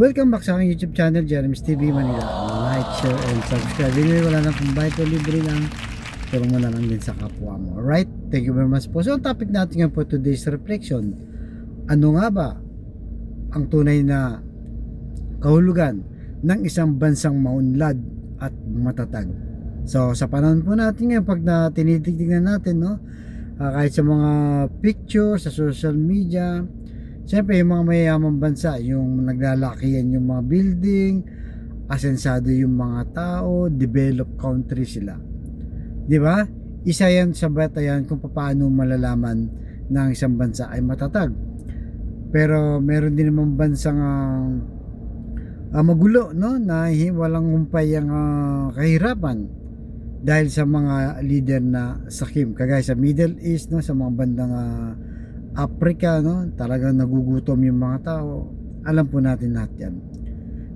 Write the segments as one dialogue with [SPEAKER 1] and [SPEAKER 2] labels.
[SPEAKER 1] Welcome back sa aking YouTube channel, Jeremy's TV Manila. Like, share, and subscribe. Anyway, wala kung bayad o libre lang. Pero mo na lang din sa kapwa mo. Alright? Thank you very much po. So, ang topic natin ngayon po today's reflection. Ano nga ba ang tunay na kahulugan ng isang bansang maunlad at matatag? So, sa panahon po natin ngayon, pag na tinitignan natin, no? Ah, kahit sa mga picture, sa social media, Siyempre, yung mga mayayamang bansa, yung naglalakihan yung mga building, asensado yung mga tao, developed country sila. 'Di ba? Isa yan sa batayan kung paano malalaman ang isang bansa ay matatag. Pero meron din naman bansang ah, ah, magulo, no? Na walang humpay ang ah, kahirapan dahil sa mga leader na sakim. Kagaya sa Middle East, no? Sa mga bandang ah, Africa, no? Talagang nagugutom yung mga tao. Alam po natin lahat yan.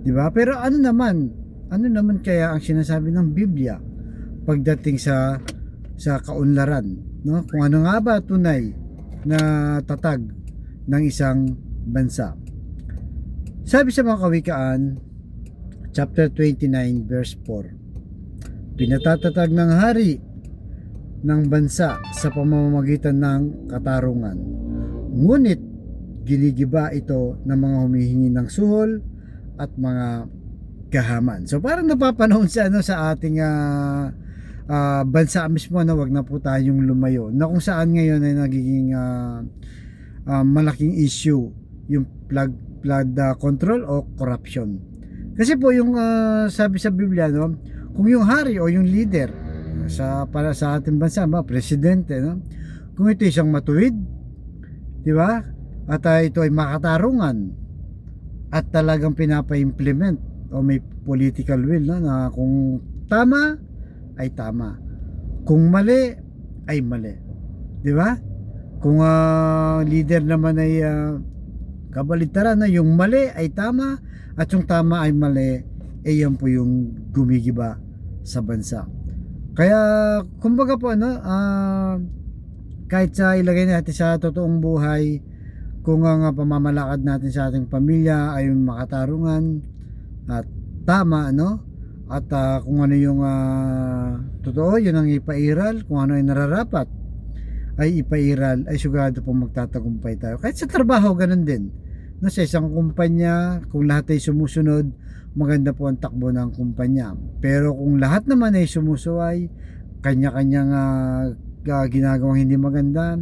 [SPEAKER 1] Di ba? Pero ano naman, ano naman kaya ang sinasabi ng Biblia pagdating sa sa kaunlaran, no? Kung ano nga ba tunay na tatag ng isang bansa. Sabi sa mga kawikaan, chapter 29 verse 4. Pinatatatag ng hari ng bansa sa pamamagitan ng katarungan. Ngunit ginigiba ito ng mga humihingi ng suhol at mga kahaman. So parang napapanahon sa ano sa ating ah, ah, bansa mismo na wag na po tayong lumayo. Na kung saan ngayon ay nagiging ah, ah, malaking issue yung flood flood ah, control o corruption. Kasi po yung ah, sabi sa Biblia no, kung yung hari o yung leader sa para sa ating bansa, ba, presidente no, kung ito isang matuwid, di ba? At ah, ito ay makatarungan at talagang pinapa-implement o may political will no, na kung tama ay tama. Kung mali ay mali. Di ba? Kung ah, leader naman ay ah, kabaligtaran na yung mali ay tama at yung tama ay mali eh yan po yung gumigiba sa bansa. Kaya kumbaga po ano ah, kahit sa ilagay natin sa totoong buhay kung ang pamamalakad natin sa ating pamilya ay makatarungan at tama no? At ah, kung ano yung ah, totoo yun ang ipairal. Kung ano ay nararapat ay ipairal ay sigurado pong magtatagumpay tayo. Kahit sa trabaho ganun din. No, sa isang kumpanya kung lahat ay sumusunod maganda po ang takbo ng kumpanya. Pero kung lahat naman ay sumusuway kanya-kanyang ah, ah, ginagawang hindi maganda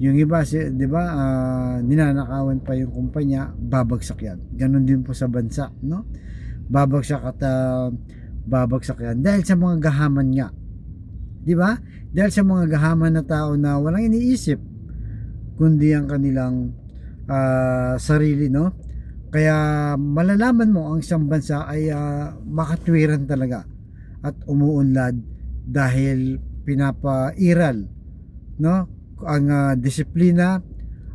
[SPEAKER 1] yung iba, si, di ba, ah, ninanakawan pa yung kumpanya, babagsak yan. Ganon din po sa bansa, no? Babagsak at ah, babagsak yan. Dahil sa mga gahaman nga. Di ba? Dahil sa mga gahaman na tao na walang iniisip, kundi ang kanilang ah, sarili, no? Kaya malalaman mo ang isang bansa ay ah, makatwiran talaga at umuunlad dahil pinapairal, no? ang ah, disiplina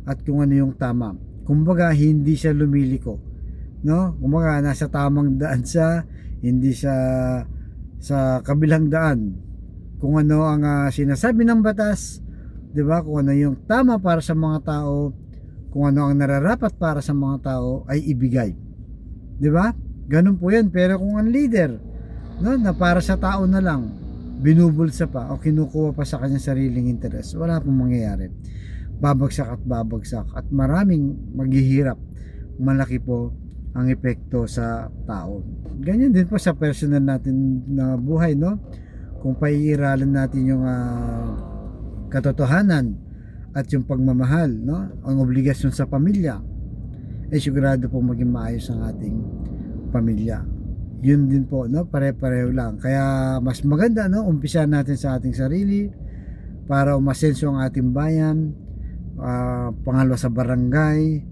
[SPEAKER 1] at kung ano yung tama. Kumbaga hindi siya lumiliko. No? Kumbaga nasa tamang daan siya, hindi siya sa kabilang daan. Kung ano ang ah, sinasabi ng batas, 'di ba? Kung ano yung tama para sa mga tao, kung ano ang nararapat para sa mga tao ay ibigay. 'Di ba? Ganun po 'yan. Pero kung ang leader, no, na para sa tao na lang, binubulsa pa o kinukuha pa sa kanyang sariling interes, wala pong mangyayari. Babagsak at babagsak at maraming maghihirap. Malaki po ang epekto sa tao. Ganyan din po sa personal natin na buhay, no? Kung paiiralan natin yung ah, katotohanan at yung pagmamahal, no? Ang obligasyon sa pamilya, eh sigurado po maging maayos ang ating pamilya yun din po no? Pare-pareho lang. Kaya mas maganda no? Umpisa natin sa ating sarili para umasenso ang ating bayan. Ah, pangalawa sa barangay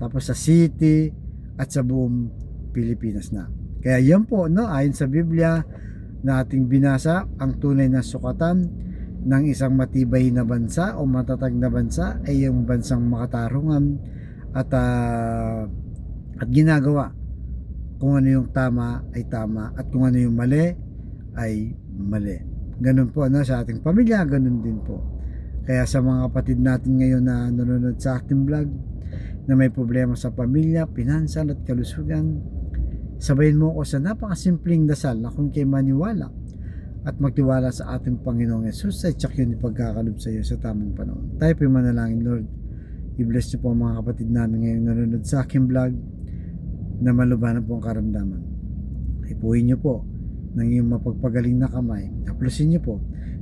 [SPEAKER 1] tapos sa city at sa buong Pilipinas na. Kaya yan po no? Ayon sa Biblia na ating binasa ang tunay na sukatan ng isang matibay na bansa o matatag na bansa ay yung bansang makatarungan at ah, at ginagawa kung ano yung tama ay tama at kung ano yung mali ay mali. Ganun po no, sa ating pamilya, ganun din po. Kaya sa mga kapatid natin ngayon na nanonood sa ating vlog, na may problema sa pamilya, pinansal at kalusugan, sabayin mo ako sa napakasimpleng dasal na kung kayo maniwala at magtiwala sa ating Panginoong Yesus ay tsak yun ipagkakalob sa iyo sa tamang panahon. Tayo po yung manalangin, Lord. I-bless niyo po ang mga kapatid namin ngayong nanonood sa aking vlog na malubanan po ang karamdaman. Ipuhin niyo po ng iyong mapagpagaling na kamay. Haplusin niyo po.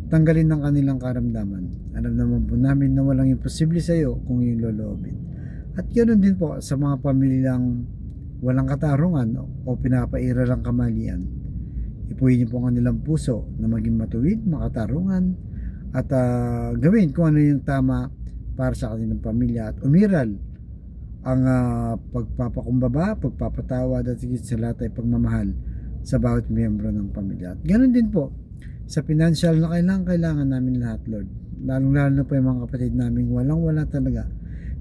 [SPEAKER 1] Tanggalin ng kanilang karamdaman. Alam naman po namin na walang imposible sa iyo kung iyong loloobin. At ganoon din po sa mga pamilyang walang katarungan o, pinapaira lang kamalian. Ipuhin niyo po ang kanilang puso na maging matuwid, makatarungan, at ah, gawin kung ano yung tama para sa kanilang pamilya at umiral ang ah, pagpapakumbaba, pagpapatawad at higit sa lahat ay pagmamahal sa bawat miyembro ng pamilya. At ganoon din po sa financial na kailangan, kailangan namin lahat, Lord. Lalong-lalo na po yung mga kapatid namin walang-wala talaga.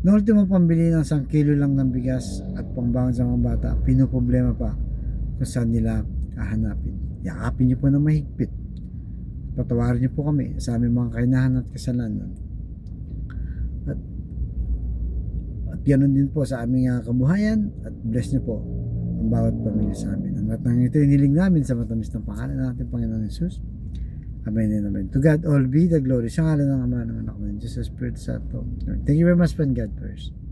[SPEAKER 1] Na ultimo pambili ng isang kilo lang ng bigas at pangbaon sa mga bata, pinoproblema pa kung saan nila hahanapin. Yakapin niyo po na mahigpit. Patawarin niyo po kami sa aming mga kainahan at kasalanan. At at ganoon din po sa aming ah, kabuhayan at bless niyo po ang bawat pamilya sa amin. Ang lahat ng ito iniling namin sa matamis ng pangalan natin, Panginoon Jesus. Amen and amen. To God all be the glory. Sa ngalan ng Ama ng Anak ng Jesus, Spirit Santo. Thank you very much, friend God first.